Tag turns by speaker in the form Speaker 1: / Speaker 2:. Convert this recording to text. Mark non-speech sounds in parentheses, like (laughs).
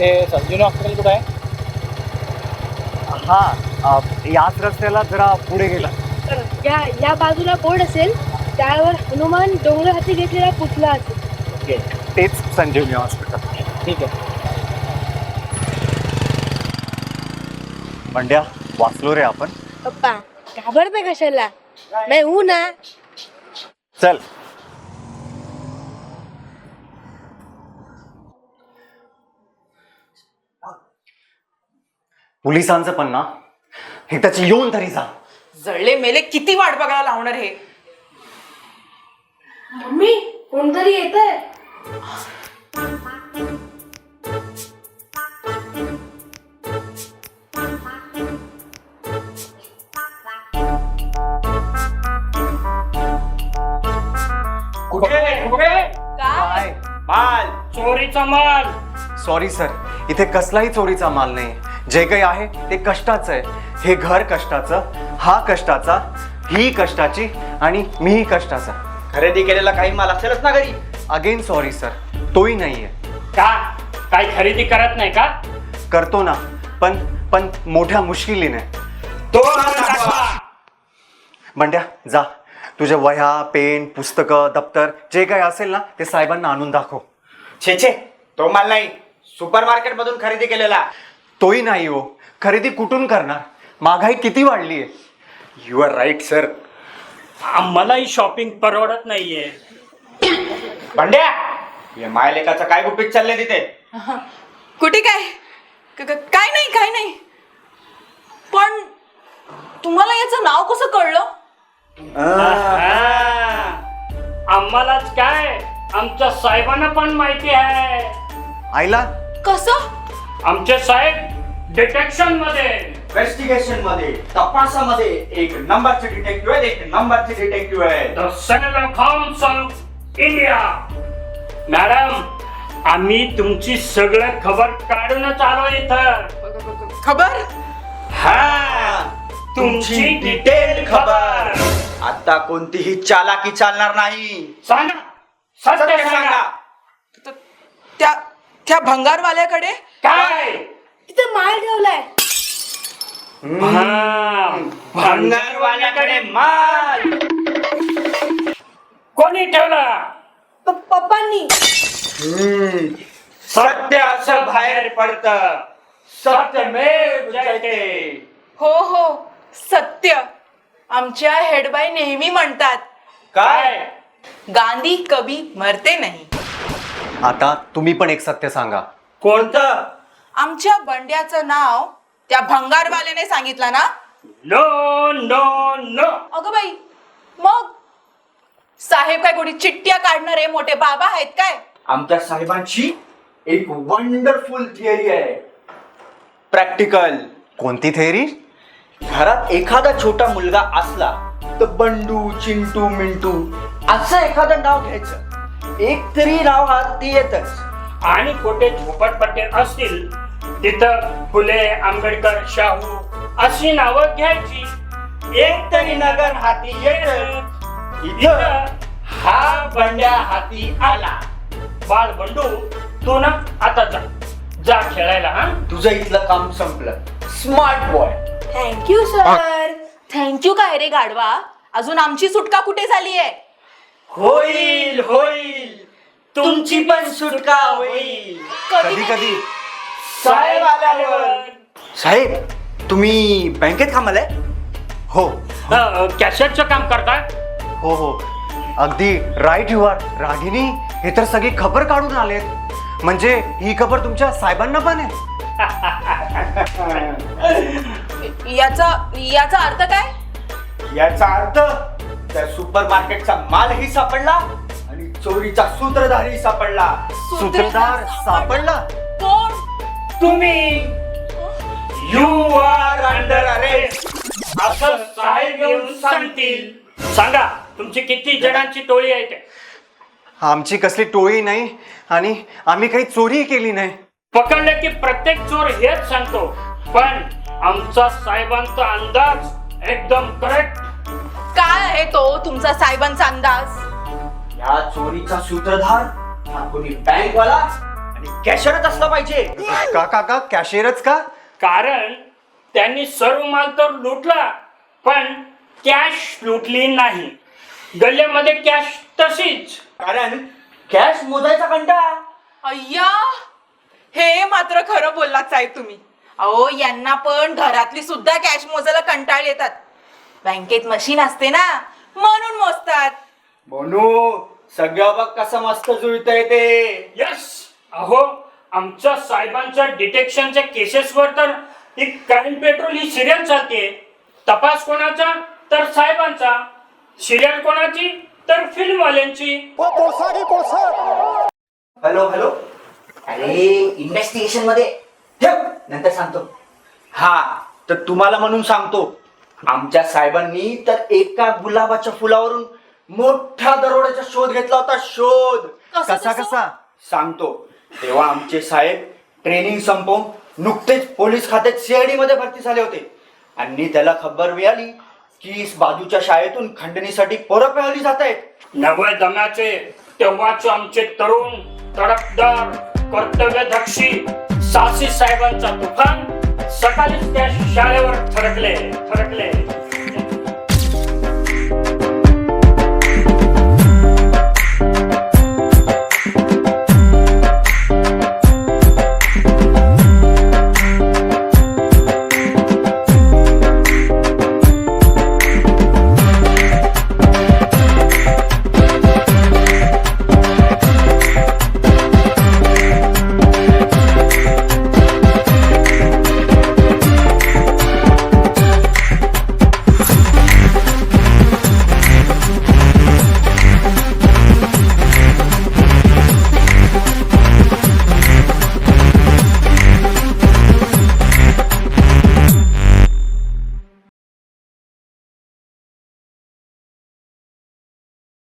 Speaker 1: इथे संजीवनी हॉस्पिटल कुठं आहे?
Speaker 2: हा अ, याच रस्त्याला जरा पुढे गेला.
Speaker 3: तर या या बाजूला बोर्ड असेल त्यावर हनुमान डोंगर हाती घेतलेला पुतळा असेल.
Speaker 1: ओके
Speaker 2: तेच संजीवनी हॉस्पिटल
Speaker 1: ठीक आहे.
Speaker 2: मंड्या वाचलो रे आपण.
Speaker 3: पप्पा घाबरते कशाला? नाही हू ना
Speaker 2: चल. पोलिसांचं पण ना. हे त्याची येऊन तरी जा.
Speaker 4: जळले मेले किती वाट बघायला लावणार हे?
Speaker 3: मम्मी कोणतरी येत आहे
Speaker 1: कुठे? कुठे?
Speaker 2: काय?
Speaker 1: माल. चोरीचा माल.
Speaker 2: सॉरी सर इथे कसलाही चोरीचा माल नाही जे काही आहे ते कष्टाचं आहे. हे घर कष्टाचं हा कष्टाचा ही कष्टाची आणि मीही कष्टाचा.
Speaker 1: खरेदी केलेला काही माल असेलच ना घरी.
Speaker 2: अगेन सॉरी सर तोही नाहीये.
Speaker 5: का? काही खरेदी करत नाही का?
Speaker 2: करतो ना पण पण मोठ्या मुश्किलीने.
Speaker 1: तो.
Speaker 2: बंड्या जा. तुझ्या वह्या पेन पुस्तकं दप्तर जे काही असेल ना ते साहेबांना आणून दाखव.
Speaker 1: छे छे. तो माल नाही. सुपर मार्केट मधून खरेदी केलेला.
Speaker 2: तोही नाही हो. खरेदी कुठून करणार? महागाई किती वाढली आहे?
Speaker 1: यू आर राईट सर
Speaker 5: आम्हालाही शॉपिंग परवडत नाहीये.
Speaker 1: भांड्या हे मायलेकाचं काय गुपित चाललंय तिथे?
Speaker 4: कुठे काय? क- क- काय नाही काय नाही. पण तुम्हाला याचं नाव कसं कळलं?
Speaker 5: हा. आम्हालाच काय? आमच्या साहेबांना पण माहिती आहे.
Speaker 2: आईला?
Speaker 4: कसं?
Speaker 5: आमचे साहेब
Speaker 1: डिटेक्शनमध्ये. इन्व्हेस्टिगेशनमध्ये तपासामध्ये एक नंबरचे डिटेक्टिव्ह आहेत एक नंबरचे डिटेक्टिव्ह आहेत.
Speaker 5: The senator council India madam आम्ही तुमची सगळं खबर काढूनच आलो इथं.
Speaker 4: खबर?
Speaker 1: हा तुमची डिटेल खबर. आता कोणतीही चालाकी चालणार नाही.
Speaker 5: सांगा. सत्य सांगा.
Speaker 4: त्या त्या भंगारवाल्याकडे?
Speaker 5: काय?
Speaker 3: तिथे माल ठेवलाय.
Speaker 5: हा,
Speaker 1: भंगारवाल्याकडे माल
Speaker 5: कोणी ठेवला?
Speaker 3: प- पप्पांनी.
Speaker 1: सत्य असं बाहेर पडत. सत्यमेव जयते.
Speaker 4: हो हो. सत्य. आमच्या हेडबाई नेहमी म्हणतात.
Speaker 1: काय?
Speaker 4: गांधी कभी मरते नाही.
Speaker 2: आता तुम्ही पण एक सत्य सांगा.
Speaker 1: कोणतं?
Speaker 4: आमच्या बंड्याचं नाव त्या भंगारवाल्याने सांगितलं ना?
Speaker 5: No no no.
Speaker 4: अगं बाई मग? साहेब काय कोणी चिठ्ठ्या काढणारे मोठे बाबा आहेत काय?
Speaker 1: आमच्या साहेबांची एक वंडरफुल थिअरी आहे. प्रॅक्टिकल
Speaker 2: कोणती थेअरी
Speaker 1: घरात एखादा छोटा मुलगा असला तर बंडू चिंटू मिंटू असं एखादं नाव घ्यायचं. एक तरी नाव हाती येतच.
Speaker 5: आणि कुठे झोपटपट्टे असतील तिथं फुले आंबेडकर शाहू अशी नावं घ्यायची.
Speaker 1: एक तरी नगर हाती येत इथं हा बंड्या हाती आला.
Speaker 5: बाळ बंडू तू ना आता जा. जा खेळायला हा?
Speaker 1: तुझं इथलं काम संपलं. Smart boy
Speaker 4: thank you sir thank you काय रे गाडवा अजून आमची सुटका कुठे झाली आहे
Speaker 1: होईल होईल. तुमची पण सुटका होईल.
Speaker 2: कधी कधी
Speaker 1: साहेब आल्यावर. साहेब तुम्ही बँकेत कामाला आहे?
Speaker 2: हो.
Speaker 5: अ, कॅसेटचं काम करताय?
Speaker 2: हो हो. अगदी राईट यू आर रागिनी हे तर सगळी खबर काढून आलेत. म्हणजे ही खबर तुमच्या साहेबांना पण आहे. (laughs)
Speaker 4: याचा याचा अर्थ काय?
Speaker 1: याचा अर्थ त्या सुपर मार्केटचा मालही सापडला चोरीचा सूत्रधारही सापडला.
Speaker 2: सूत्रधार सापडला?
Speaker 4: कोण?
Speaker 5: तुम्ही.
Speaker 1: यू आर अंडर अरेस्ट
Speaker 5: असं साहेब येऊन सांगतील. सांगा तुमची किती जणांची टोळी आहे ते
Speaker 2: आमची कसली टोळी नाही आणि आम्ही काही चोरी केली नाही.
Speaker 5: पकडले की प्रत्येक चोर हेच सांगतो. पण आमचा साहेबांचा अंदाज एकदम करेक्ट
Speaker 4: काय आहे तो तुमचा साहेबांचा अंदाज?
Speaker 1: या चोरीचा सूत्रधार हा कोणी बँकवाला आणि कॅशरच असला पाहिजे.
Speaker 2: का का का? कॅशियरच का?
Speaker 5: कारण त्यांनी सर्व माल तर लुटला पण कॅश लुटली नाही. गल्ल्यामध्ये कॅश तशीच.
Speaker 1: कारण कॅश मोजायचा कंटाळा
Speaker 4: अय्या हे मात्र खरं बोललाच आहे तुम्ही. अहो यांना पण घरातली सुद्धा कॅश मोजायला कंटाळ येतात. बँकेत मशीन असते ना म्हणून मोजतात.
Speaker 1: म्हणू सगळं बघ कसं मस्त जुळतंय ते.
Speaker 5: यस! अहो आमच्या साहेबांच्या डिटेक्शनच्या केसेसवर तर ही क्राईम पेट्रोल ही सिरियल चालते तपास कोणाचा? तर साहेबांचा. सिरियल कोणाची? तर फिल्मवाल्यांची.
Speaker 1: Hello hello. अरे इन्व्हेस्टिगेशनमध्ये ठेव नंतर सांगतो. हा तर तुम्हाला म्हणून सांगतो. आमच्या साहेबांनी तर एका गुलाबाच्या फुलावरून मोठा दरोड्याचा शोध घेतला होता शोध.
Speaker 4: कसं-
Speaker 2: कसा
Speaker 1: सांगतो. तेव्हा आमचे साहेब ट्रेनिंग संपवून नुकतेच पोलीस खात्यात सीआयडी मध्ये भरती झाले होते. आणि त्याला खबर मिळाली की बाजूच्या शाळेतून खंडणीसाठी पोरं पळवली जात आहेत.
Speaker 5: नव्या दम्याचे तेव्हाचे आमचे तरुण तडकदार कर्तव्यदक्षी साहसी साहेबांचा तुफान सकाळीच त्या शाळेवर थरकले थरकले.